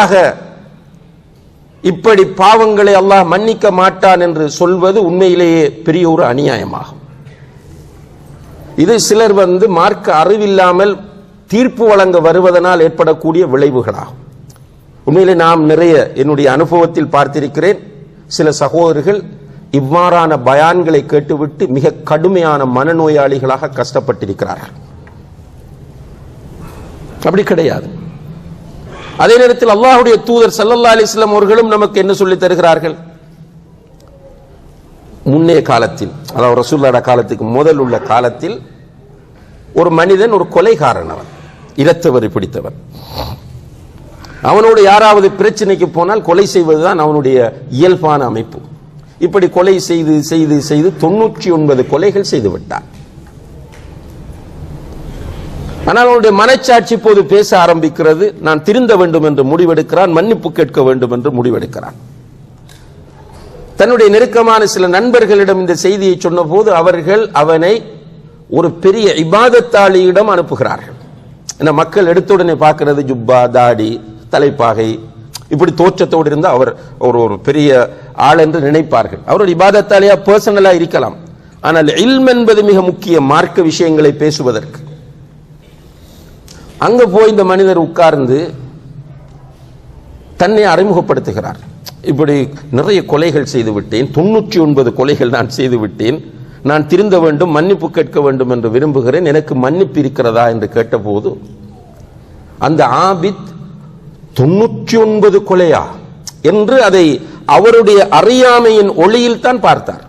நேரடியாக இப்படி பாவங்களை அல்லாஹ் மன்னிக்க மாட்டான் என்று சொல்வது உண்மையிலேயே பெரிய ஒரு அநியாயமாகும். இது சிலர் வந்து மார்க்க அறிவில்லாமல் தீர்ப்பு வழங்க வருவதனால் ஏற்படக்கூடிய விளைவுகளாகும். உண்மையிலே நாம் நிறைய என்னுடைய அனுபவத்தில் பார்த்திருக்கிறேன். சில சகோதரர்கள் இவ்வாறான பயான்களை கேட்டுவிட்டு மிக கடுமையான மனநோயாளிகளாக கஷ்டப்பட்டிருக்கிறார்கள். அப்படி கிடையாது. அதே நேரத்தில் அல்லாஹுடைய தூதர் சல்லல்லா அலிஸ்லாம் அவர்களும் நமக்கு என்ன சொல்லி தருகிறார்கள்? முன்னைய காலத்தில் அதாவது ரசூலுல்லாஹ் காலத்துக்கு முதல் உள்ள காலத்தில் ஒரு மனிதன் ஒரு கொலைகாரன் அவன். இரத்தவரி பிடித்தவன் அவனோடு யாராவது பிரச்சனைக்கு போனால் கொலை செய்வதுதான் அவனுடைய இயல்பான அமைப்பு. இப்படி கொலை செய்து செய்து செய்து தொண்ணூற்றி ஒன்பது கொலைகள் செய்து விட்டான். ஆனால் அவனுடைய மனச்சாட்சி இப்போது பேச ஆரம்பிக்கிறது. நான் திருந்த வேண்டும் என்று முடிவெடுக்கிறான். மன்னிப்பு கேட்க வேண்டும் என்று முடிவெடுக்கிறான். தன்னுடைய நெருக்கமான சில நண்பர்களிடம் இந்த செய்தியை சொன்னபோது அவர்கள் அவனை ஒரு பெரிய இபாதத்தாளியிடம் அனுப்புகிறார்கள். ஏன்னா மக்கள் எடுத்த உடனே ஜுப்பா தாடி தலைப்பாகை இப்படி தோற்றத்தோடு இருந்து அவர் ஒரு ஒரு பெரிய ஆள் என்று நினைப்பார்கள். அவருடைய ஒரு இபாதத்தாளியா பர்சனலா இருக்கலாம். ஆனால் இல்ம் என்பது மிக முக்கிய மார்க்க விஷயங்களை பேசுவதற்கு. அங்க போய் இந்த மனிதர் உட்கார்ந்து தன்னை அறிமுகப்படுத்துகிறார். இப்படி நிறைய கொலைகள் செய்து விட்டேன். தொண்ணூற்றி ஒன்பது கொலைகள் நான் செய்து விட்டேன். நான் திருந்த வேண்டும் மன்னிப்பு கேட்க வேண்டும் என்று விரும்புகிறேன். எனக்கு மன்னிப்பு இருக்கிறதா என்று கேட்டபோது அந்த ஆபித் தொண்ணூற்றி ஒன்பது கொலையா என்று அதை அவருடைய அறியாமையின் ஒளியில் தான் பார்த்தார்.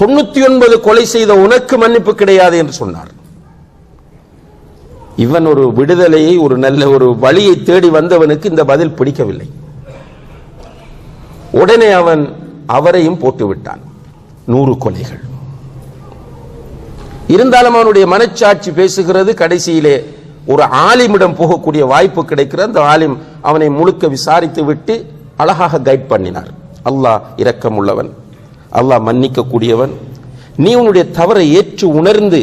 தொண்ணூத்தி ஒன்பது கொலை செய்த உனக்கு மன்னிப்பு கிடையாது என்று சொன்னார். இவன் ஒரு விடுதலையை ஒரு நல்ல ஒரு வழியை தேடி வந்தவனுக்கு இந்த பதில் பிடிக்கவில்லை. உடனே அவன் அவரையும் போட்டு விட்டான் நூறு கொலைகள். இருந்தாலும் அவனுடைய மனச்சாட்சி பேசுகிறது கடைசியிலே ஒரு ஆலிமிடம் போகக்கூடிய வாய்ப்பு கிடைக்கிறது அந்த ஆலிம் அவனை முழுக்க விசாரித்து விட்டு அழகாக கைட் பண்ணினார். அல்லாஹ் இரக்கம் உள்ளவன் அல்லாஹ் மன்னிக்க கூடியவன் நீ உன்னுடைய தவறை ஏற்று உணர்ந்து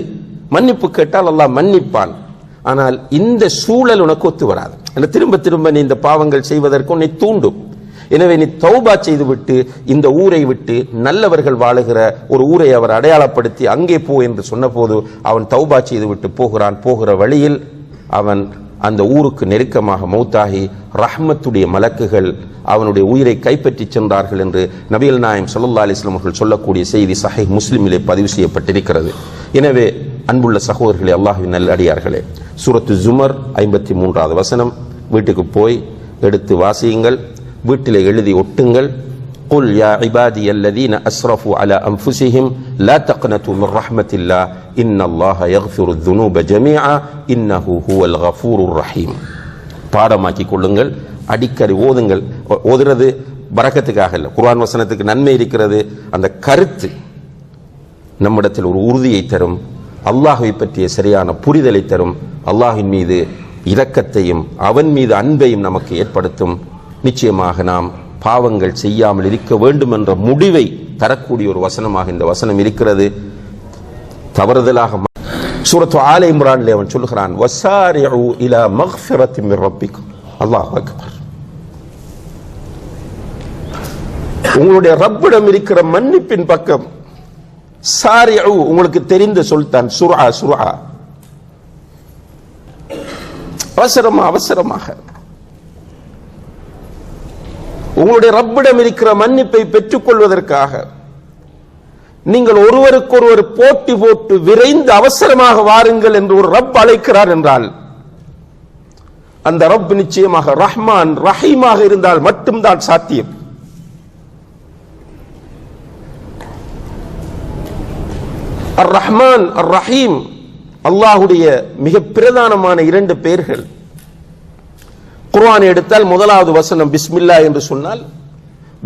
மன்னிப்பு கேட்டால் அல்லாஹ் மன்னிப்பான். ஆனால் இந்த சூழல் உனக்கு ஒத்து வராது. திரும்ப திரும்ப நீ இந்த பாவங்கள் செய்வதற்கு உன்னை தூண்டும். எனவே நீ தௌபா செய்துவிட்டு இந்த ஊரை விட்டு நல்லவர்கள் வாழுகிற ஒரு ஊரை அவர் அடையாளப்படுத்தி அங்கே போ என்று சொன்னபோது அவன் தௌபா செய்துவிட்டு போகிறான். போகிற வழியில் அவன் அந்த ஊருக்கு நெருக்கமாக மௌத்தாகி ரஹ்மத்துடைய மலக்குகள் அவனுடைய உயிரை கைப்பற்றி சென்றார்கள் என்று நபிகள் நாயம் ஸல்லல்லாஹு அலிஸ்லாம் அவர்கள் சொல்லக்கூடிய செய்தி சஹை முஸ்லிமிலே பதிவு செய்யப்பட்டிருக்கிறது. எனவே அன்புள்ள சகோதரர்களே அல்லாஹ்வின் நல்லடியார்களே சூரத்து ஜுமர் ஐம்பத்தி மூன்றாவது வசனம் வீட்டுக்கு போய் எடுத்து வாசியுங்கள் வீட்டிலே எழுதி ஒட்டுங்கள் قل يا عبادي الذين أسرفوا على أنفسهم لا تقنطوا من رحمة الله إن الله يغفر الذنوب جميعا إنه هو الغفور الرحيم பாடமாக்கி கொள்ளுங்கள் அடிக்கடி ஓதுங்கள் ஓ- ஓதுறது பரக்கத்துக்காக இல்லை குர்ஆன் வசனத்துக்கு நன்மை இருக்கிறது அந்த கருத்து நம்மிடத்தில் ஒரு உறுதியை தரும் அல்லாஹை பற்றிய சரியான புரிதலை தரும். அல்லாஹின் மீது இரக்கத்தையும் அவன் மீது அன்பையும் நமக்கு ஏற்படுத்தும். நிச்சயமாக நாம் பாவங்கள் செய்யாமல் இருக்க வேண்டும் என்ற முடிவை தரக்கூடிய ஒரு வசனமாக இந்த வசனம் இருக்கிறது. தவறுதலாக சூரத்து ஆலை இம்ரான்ல அவன் சொல்லுகிறான் வசாரிஉ இலா மக்ஃபிரத்தி மிர் ரப்பிக்கும். அல்லாஹ் அக்பர். உங்களுடைய ரப்பிடம் இருக்கிற மன்னிப்பின் பக்கம் சாரி உங்களுக்கு தெரிந்த சொல்தான். சுர்ஆ சுர்ஆ. அவசரமா அவசரமாக. உங்களுடைய ரப்பிடம் இருக்கிற மன்னிப்பை பெற்றுக்கொள்வதற்காக நீங்கள் ஒருவருக்கொருவர் போட்டி போட்டு விரைந்து அவசரமாக வாருங்கள் என்று ஒரு ரப் அழைக்கிறார் என்றால் அந்த ரப் நிச்சயமாக ரஹ்மான் ரஹீமாக இருந்தால் மட்டும்தான் சாத்தியம். அர் ரஹ்மான் அர் ரஹீம் அல்லாஹுடைய மிக பிரதானமான இரண்டு பெயர்கள். குர்ஆன் எடுத்தால் முதலாவது வசனம் பிஸ்மில்லா என்று சொன்னால்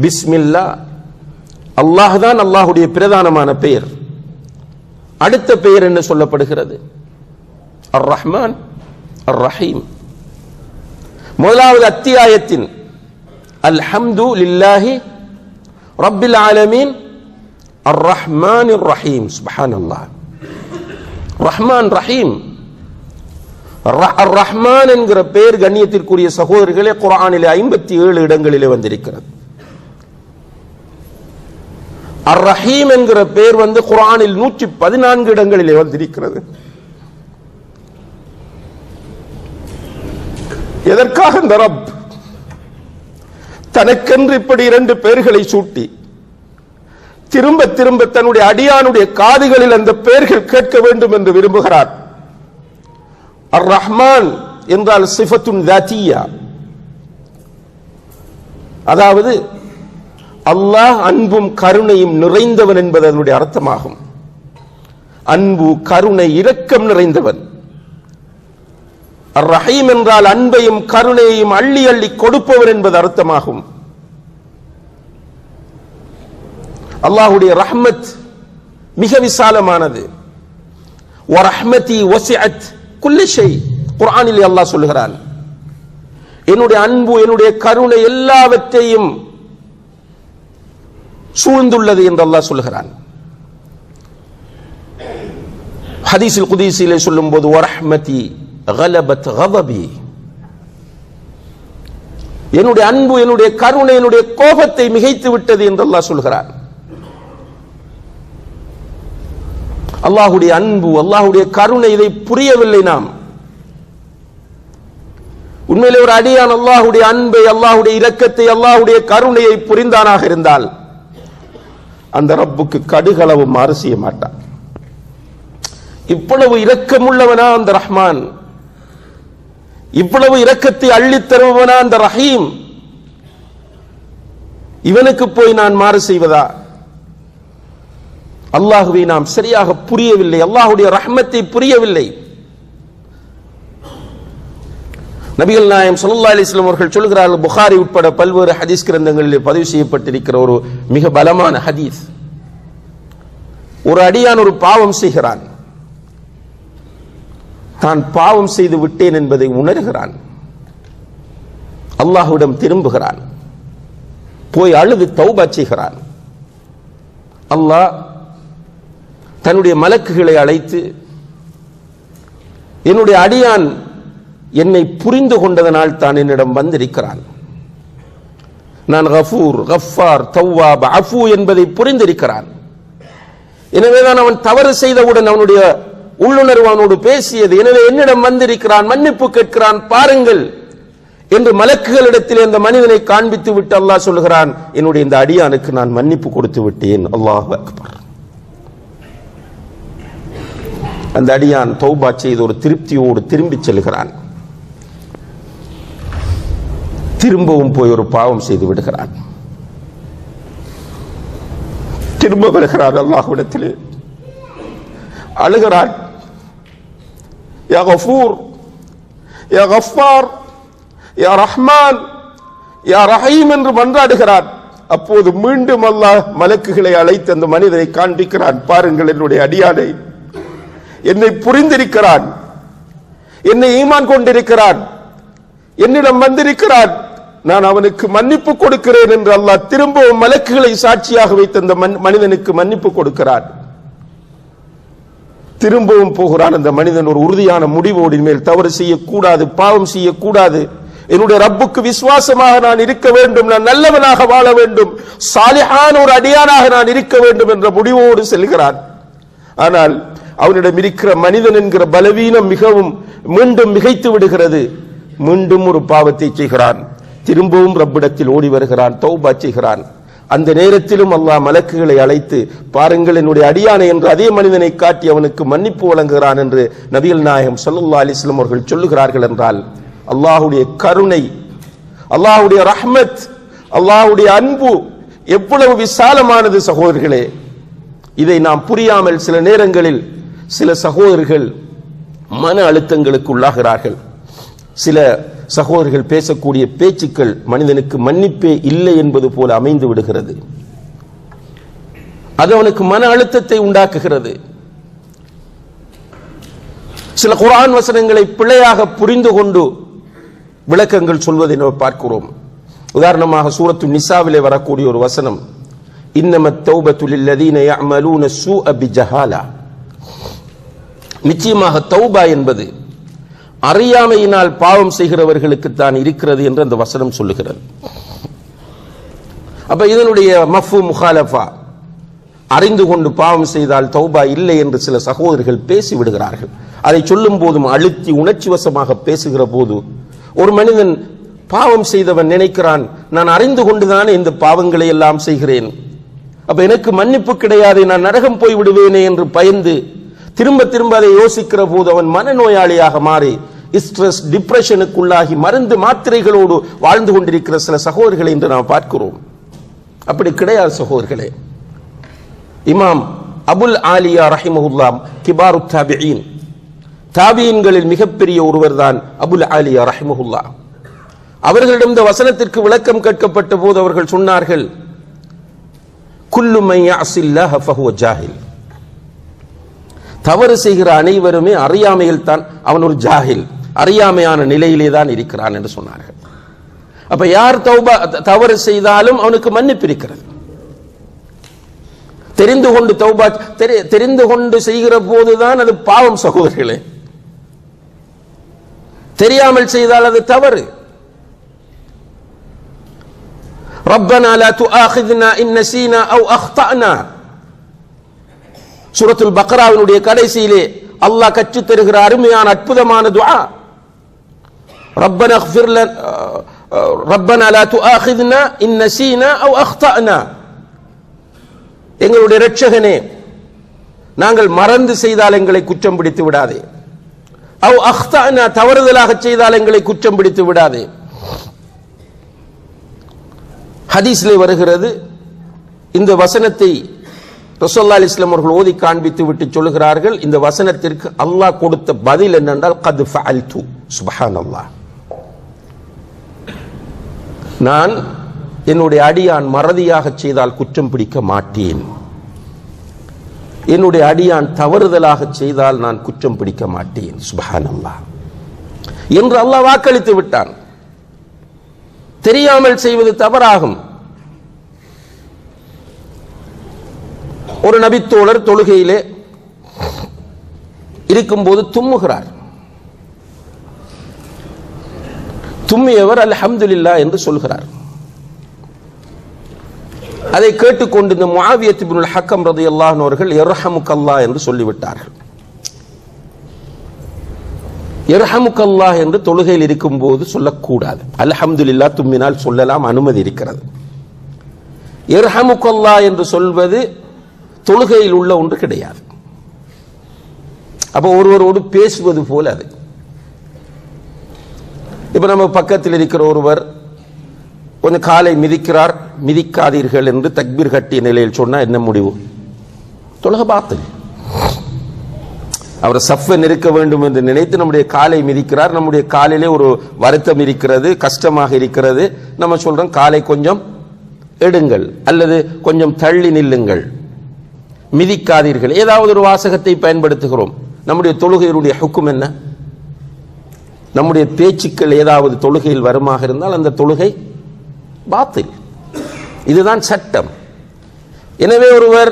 பிஸ்மில்லா. அல்லாஹ் தான் அல்லாஹுடைய பிரதானமான பெயர். அடுத்த பெயர் என்ன சொல்லப்படுகிறது? அர் ரஹ்மான் அர் ரஹீம் முதலாவது அத்தியாயத்தின் அல்ஹம்து லில்லாஹி ரப்பில் ஆலமீன் அர் ரஹ்மான் ரஹீம் சுப்ஹானல்லாஹ் ரஹ்மான் ரஹீம் ரஹ்மான் என்கிற பெயர் கண்ணியத்திற்குரிய சகோதரிகளே குரானில் ஐம்பத்தி ஏழு இடங்களிலே வந்திருக்கிறது. அர் ரஹீம் என்கிற பெயர் வந்து குரானில் நூற்றி பதினான்கு இடங்களிலே வந்திருக்கிறது. எதற்காக இந்த ரப்? தனக்கென்று இப்படி இரண்டு பெயர்களை சூட்டி திரும்ப திரும்ப தன்னுடைய அடியானுடைய காதுகளில் அந்த பெயர்கள் கேட்க வேண்டும் என்று விரும்புகிறார். அர் ரஹ்மான் என்றால் சிஃபத்துன் தாத்தியா அதாவது அல்லாஹ் அன்பும் கருணையும் நிறைந்தவன் என்பது அதனுடைய அர்த்தமாகும். அன்பு கருணை இரக்கம் நிறைந்தவன். ரஹீம் என்றால் அன்பையும் கருணையையும் அள்ளி அள்ளி கொடுப்பவன் என்பது அர்த்தமாகும். அல்லாஹுடைய ரஹ்மத் மிக விசாலமானது. ரஹ்மதி வசிஅத் குல்லிஷை குரானில் குர்ஆனில் அல்லாஹ் சொல்லுகிறான். என்னுடைய அன்பு என்னுடைய கருணை எல்லாவற்றையும் சூழ்ந்துள்ளது என்று அல்லாஹ் சொல்லுகிறான். ஹதீஸில் சொல்லும் போது வரஹ்மதி கலபத் கதபி. என்னுடைய அன்பு என்னுடைய கருணை என்னுடைய கோபத்தை மிகைத்து விட்டது என்று அல்லாஹ் சொல்கிறான் அல்லாஹுடைய அன்பு அல்லாஹுடைய கருணை இதை புரியவில்லை நாம். உண்மையிலே ஒரு அடியான் அல்லாஹுடைய அன்பை அல்லாஹுடைய இரக்கத்தை அல்லாஹுடைய கருணையை புரிந்தானாக இருந்தால் அந்த ரப்புக்கு கடுகளவு மாறு செய்ய மாட்டான். இவ்வளவு இரக்கமுள்ளவனா அந்த ரஹ்மான். இவ்வளவு இரக்கத்தை அள்ளித் தருபவனா அந்த ரஹீம். இவனுக்கு போய் நான் மாறு செய்வதா? அல்லாஹுவை நாம் சரியாக புரியவில்லை. அல்லாஹுடைய ரஹ்மத்தை புரியவில்லை. நபிகள் நாயம் ஸல்லல்லாஹு அலிஸ்லாம் அவர்கள் சொல்கிறார்கள் புகாரி உட்பட பல்வேறு ஹதீஸ் கிரந்தங்களில் பதிவு செய்யப்பட்டிருக்கிற ஒரு மிக பலமான ஹதீஸ். ஒரு அடியான் ஒரு பாவம் செய்கிறான். தான் பாவம் செய்து விட்டேன் என்பதை உணர்கிறான். அல்லாஹ்விடம் திரும்புகிறான். போய் அழுது தௌபா செய்கிறான். அல்லாஹ் தன்னுடைய மலக்குகளை அழைத்து என்னுடைய அடியான் என்னை புரிந்து கொண்டதனால் தான் என்னிடம் வந்திருக்கிறான். நான் கஃபூர் கஃபார் தவ்வாப் அஃபு என்பதை புரிந்திருக்கிறான். எனவேதான் அவன் தவறு செய்தவுடன் அவனுடைய உள்ளுணர்வு அவனோடு பேசியது எனவே என்னிடம் வந்திருக்கிறான் மன்னிப்பு கேட்கிறான் பாருங்கள் என்று மலக்குகளிடத்தில் அந்த மனிதனை காண்பித்து விட்டு அல்லாஹ் சொல்கிறான் என்னுடைய இந்த அடியானுக்கு நான் மன்னிப்பு கொடுத்து விட்டேன் அல்லாஹ் அக்பர். அந்த அடியான் தௌபா செய்து ஒரு திருப்தியோடு திரும்பி செல்கிறான். திரும்பவும் போய் ஒரு பாவம் செய்து விடுகிறான். திரும்ப வருகிறார் அல்லாஹ்விடத்திலே. அழுகிறார். யா கஃபூர் யா கஃபார் யா ரஹ்மான் யா ரஹீம் என்று மன்றாடுகிறார். அப்போது மீண்டும் அல்லாஹ் மலக்குகளை அழைத்து அந்த மனிதனை காண்பிக்கிறான். பாருங்கள் என்னுடைய அடியானை என்னை புரிந்திருக்கிறான். என்னை ஈமான் கொண்டிருக்கிறான். என்னிடம் வந்திருக்கிறான். நான் அவனுக்கு மன்னிப்பு கொடுக்கிறேன் என்று அல்லாஹ் திரும்பவும் மலக்குகளை சாட்சியாக வைத்த அந்த மன்- மனிதனுக்கு மன்னிப்பு கொடுக்கிறான். திரும்பவும் போகிறான் அந்த மனிதன் ஒரு உறுதியான முடிவோடின் மேல். தவறு செய்யக்கூடாது பாவம் செய்யக்கூடாது. என்னுடைய ரப்புக்கு விசுவாசமாக நான் இருக்க வேண்டும். நான் நல்லவனாக வாழ வேண்டும். சாலிஹான ஒரு அடியானாக நான் இருக்க வேண்டும் என்ற முடிவோடு செல்கிறான். ஆனால் அவனிடம் இருக்கிற மனிதன் என்கிற பலவீனம் மிகவும் மீண்டும் மிகைத்து விடுகிறது. மீண்டும் ஒரு பாவத்தை செய்கிறான். திரும்பவும் ரப்பிடத்தில் ஓடி வருகிறான் தௌபா செய்கிறான். அந்த நேரத்திலும் அல்லாஹ் மலக்குகளை அழைத்து பாருங்கள் என்னுடைய அடியானை என்று அதே மனிதனை காட்டி அவனுக்கு மன்னிப்பு வழங்குகிறான் என்று நபிகள் நாயகம் ஸல்லல்லாஹு அலிஸ்லம் அவர்கள் சொல்லுகிறார்கள் என்றால் அல்லாஹுடைய கருணை அல்லாஹுடைய ரஹ்மத் அல்லாஹுடைய அன்பு எவ்வளவு விசாலமானது சகோதரர்களே. இதை நாம் புரியாமல் சில நேரங்களில் சில சகோதரர்கள் மன அழுத்தங்களுக்கு உள்ளாகிறார்கள். சில சகோதரர்கள் பேசக்கூடிய பேச்சுக்கள் மனிதனுக்கு மன்னிப்பே இல்லை என்பது போல அமைந்து விடுகிறது. அது அவனுக்கு மன அழுத்தத்தை உண்டாக்குகிறது. சில குரான் வசனங்களை பிழையாக புரிந்து கொண்டு விளக்கங்கள் சொல்வதை நாம் பார்க்கிறோம். உதாரணமாக சூரத்து நிசாவிலே வரக்கூடிய ஒரு வசனம் இன்னம தௌபத்து லதீன யஅமலூன அபி பிஜஹாலா. நிச்சயமாக தௌபா என்பது அறியாமையினால் பாவம் செய்கிறவர்களுக்கு தான் இருக்கிறது என்று அந்த வசனம் சொல்லுகிறது. அப்ப இதனுடைய மஃபு முகாலஃபா அறிந்து கொண்டு பாவம் செய்தால் தௌபா இல்லை என்று சில சகோதரர்கள் பேசி விடுகிறார்கள். அதை சொல்லும் போதும் அழுத்தி உணர்ச்சி வசமாக பேசுகிற போது ஒரு மனிதன் பாவம் செய்தவன் நினைக்கிறான் நான் அறிந்து கொண்டுதான் இந்த பாவங்களை எல்லாம் செய்கிறேன். அப்ப எனக்கு மன்னிப்பு கிடையாது நான் நரகம் போய் விடுவேனே என்று பயந்து திரும்ப திரும்ப அதை யோசிக்கிற போது அவன் மனநோயாளியாக மாறி ஸ்ட்ரெஸ் டிப்ரெஷனுக்குள்ளாகி மருந்து மாத்திரைகளோடு வாழ்ந்து கொண்டிருக்கிற சில சகோதரிகளை இன்று நாம் பார்க்கிறோம். அப்படி கிடையாது சகோதரர்களே இமாம் அபுல் ஆலியா ரஹிமஹுல்லாம் கிபாரு தாபியின். தாபியின்களில் மிகப்பெரிய ஒருவர் தான் அபுல் ஆலியா ரஹிமஹுல்லா. அவர்களிடம் இந்த வசனத்திற்கு விளக்கம் கேட்கப்பட்ட போது அவர்கள் சொன்னார்கள் குல்லுமையா அசில்லா யஅசில்லாஹ ஃபஹுவ ஜாஹில். தவறு செய்கிற அனைவருமே அறியாமையில் தான் அவன் ஒரு ஜாஹில் அறியாமையான நிலையிலே தான் இருக்கிறான் என்று சொன்னார்கள் அப்ப யார் தௌபா தவறு செய்தாலும் அவனுக்கு மன்னிப்பு இருக்கிறது தெரிந்து கொண்டு தௌபா தெரி- தெரிந்து கொண்டு செய்கிற போதுதான் அது பாவம் சகோதரர்களே தெரியாமல் செய்தால் அது தவறு ربنا لا تؤاخذنا إن نسينا أو أخطأنا சூரத்துல் பக்ராவினுடைய கடைசியிலே அல்லாஹ் கற்றுத் தருகிற அருமையான அற்புதமான துஆ ربنا اغفر لنا ربنا لا تؤاخذنا إن نسينا أو أخطأنا எங்களுடைய இரட்சகனே நாங்கள் மறந்து செய்தால் எங்களை குற்றம் பிடித்து விடாதே அவ் அஹ்தானா தவறுதலாக செய்தால் எங்களை குற்றம் பிடித்து விடாதே ஹதீஸ்லே வருகிறது இந்த வசனத்தை ரசோல்லா இஸ்லாம் அவர்கள் ஓதி காண்பித்து விட்டு சொல்லுகிறார்கள் இந்த வசனத்திற்கு அல்லாஹ் கொடுத்த பதில் என்னென்றால் கது சுபஹான் சுப்ஹானல்லாஹ். நான் என்னுடைய அடியான் மறதியாக செய்தால் குற்றம் பிடிக்க மாட்டேன். என்னுடைய அடியான் தவறுதலாக செய்தால் நான் குற்றம் பிடிக்க மாட்டேன். அல்லாஹ் என்று அல்லாஹ் வாக்களித்து விட்டான். தெரியாமல் செய்வது தவறாகும். ஒரு நபித்தோழர் தொழுகையிலே இருக்கும்போது தும்முகிறார். தும்மியவர் அல்ஹம்துல்லா என்று சொல்கிறார். அதை கேட்டுக்கொண்டு இந்த மாவியத் இப்னுல் ஹக்கம் ரதி அல்லாஹர்கள் எர்ஹமுக்கல்லா என்று சொல்லிவிட்டார்கள். எர்ஹமுக்கல்லா என்று தொழுகையில் இருக்கும்போது சொல்லக்கூடாது. அல்ஹம்துல்லா தும்மினால் சொல்லலாம் அனுமதி இருக்கிறது. எர்ஹமுக்கல்லா என்று சொல்வது தொழுகையில் உள்ள ஒன்று கிடையாது. அப்போ ஒருவரோடு பேசுவது போல அது. இப்போ நம்ம பக்கத்தில் இருக்கிற ஒருவர் கொஞ்சம் காலை மிதிக்கிறார் மிதிக்காதீர்கள் என்று தக்பீர் கட்டிய நிலையில் சொன்னால் என்ன முடிவு? தொழுக பாத்தில். அவர் சஃபை நெருக்க வேண்டும் என்று நினைத்து நம்முடைய காலை மிதிக்கிறார். நம்முடைய காலிலே ஒரு வருத்தம் இருக்கிறது கஷ்டமாக இருக்கிறது. நம்ம சொல்றோம் காலை கொஞ்சம் எடுங்கள் அல்லது கொஞ்சம் தள்ளி நில்லுங்கள். மிதிக்காதீர்கள். ஏதாவது ஒரு வாசகத்தை பயன்படுத்துகிறோம். நம்முடைய தொழுகையினுடைய ஹுக்கும் என்ன? நம்முடைய பேச்சுக்கள் ஏதாவது தொழுகையில் வருமாக இருந்தால் அந்த தொழுகை பாத்தில். இதுதான் சட்டம். எனவே ஒருவர்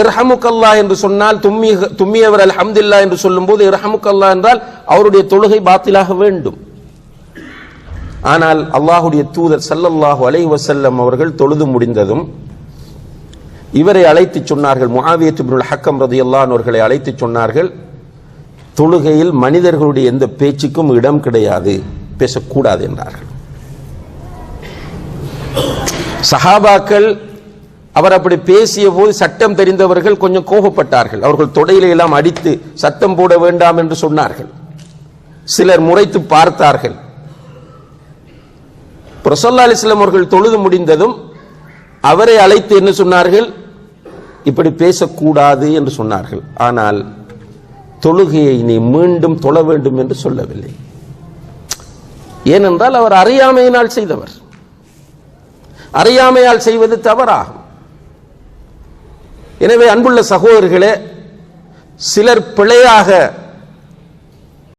இர்ஹமுக்கல்லா என்று சொன்னால் தும்மி தும்மியவர் அல்ஹம்துல்லா என்று சொல்லும்போது இரஹமுக்கல்லா என்றால் அவருடைய தொழுகை பாத்திலாக வேண்டும். ஆனால் அல்லாஹுடைய தூதர் சல்லல்லாஹு அலைஹி வசல்லம் அவர்கள் தொழுது முடிந்ததும் இவரை அழைத்து சொன்னார்கள். முஆவியத் ஹக்கம் ரதியல்லாஹு அவர்களை அழைத்து சொன்னார்கள். தொழுகையில் மனிதர்களுடைய எந்த பேச்சுக்கும் இடம் கிடையாது. பேசக்கூடாது என்றார்கள். சஹாபாக்கள் அவர் அப்படி பேசிய போது சட்டம் தெரிந்தவர்கள் கொஞ்சம் கோபப்பட்டார்கள். அவர்கள் தொடையில எல்லாம் அடித்து சத்தம் போட வேண்டாம் என்று சொன்னார்கள். சிலர் முறைத்து பார்த்தார்கள். பிரசல்லா அலிஸ்லாம் அவர்கள் தொழுது முடிந்ததும் அவரை அழைத்து என்ன சொன்னார்கள்? இப்படி பேசக்கூடாது என்று சொன்னார்கள். ஆனால் தொழுகையை நீ மீண்டும் தொழ வேண்டும் என்று சொல்லவில்லை. ஏனென்றால் அவர் அறியாமையினால் செய்தவர். அறியாமையால் செய்வது தவறாகும். எனவே அன்புள்ள சகோதரர்களே சிலர் பிழையாக